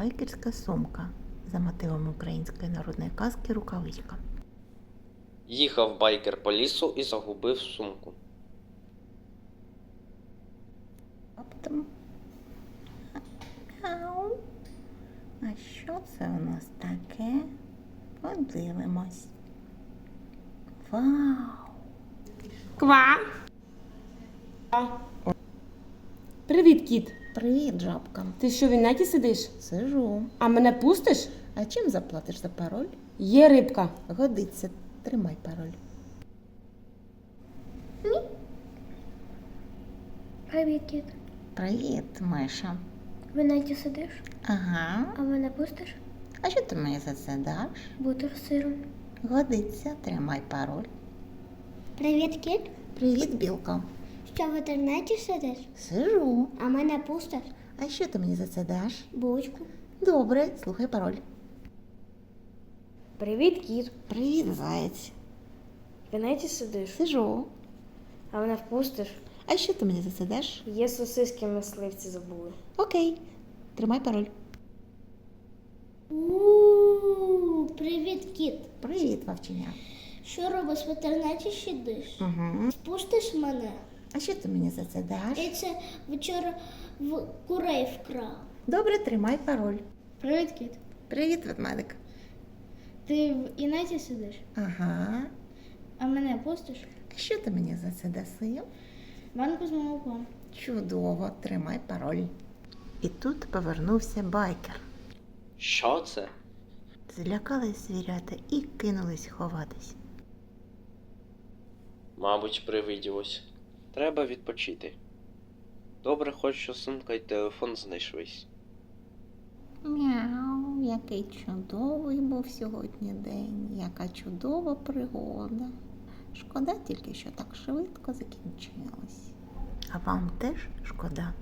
Байкерська сумка за мотивами української народної казки Рукавичка. Їхав байкер по лісу і загубив сумку. Раптом. Ау. А що це у нас таке? Подивимось. Вау! Ква. Привіт, кіт. Привіт, жабка. Ти що в інеті сидиш? Сижу. А мене пустиш? А чим заплатиш за пароль? Є рибка. Годиться. Тримай пароль. Привіт, кіт. Привіт, Миша. В неті сидиш, Ага. а мене пустиш? А що ти мені за це даш? Бутер з сиром. Годиться, тримай пароль. Привіт, кіт. Привіт, білка. Що в інтернеті сидиш? Сижу. А мене пустиш? А що ти мені за це даш? Булочку. Добре, слухай пароль. Привіт, кіт. Привіт, заєць. В інеті сидиш, Сижу. а мене впустиш. А що ти мені за це даш? Є сосиски мисливці забули. Окей. Тримай пароль. Ууу, привіт, кіт. Привіт, вовчення. Що робиш в інтернеті сидиш? Угу. Спустиш мене? А що ти мені за це даш? Я це вчора в курей вкрав. Добре, тримай пароль. Привіт, кіт. Привіт, ведмедик. Ти в інеті сидиш, Ага. а мене пустиш? А що ти мені за це даси? Банку з молоком. Чудово, тримай пароль. І тут повернувся байкер. Що це? Злякались звірята і кинулись ховатись. Мабуть, привиділось. Треба відпочити. Добре, хоч що сумка й телефон знайшлись. Мяу, який чудовий був сьогодні день, яка чудова пригода. Шкода тільки, що так швидко закінчилось. А вам теж шкода?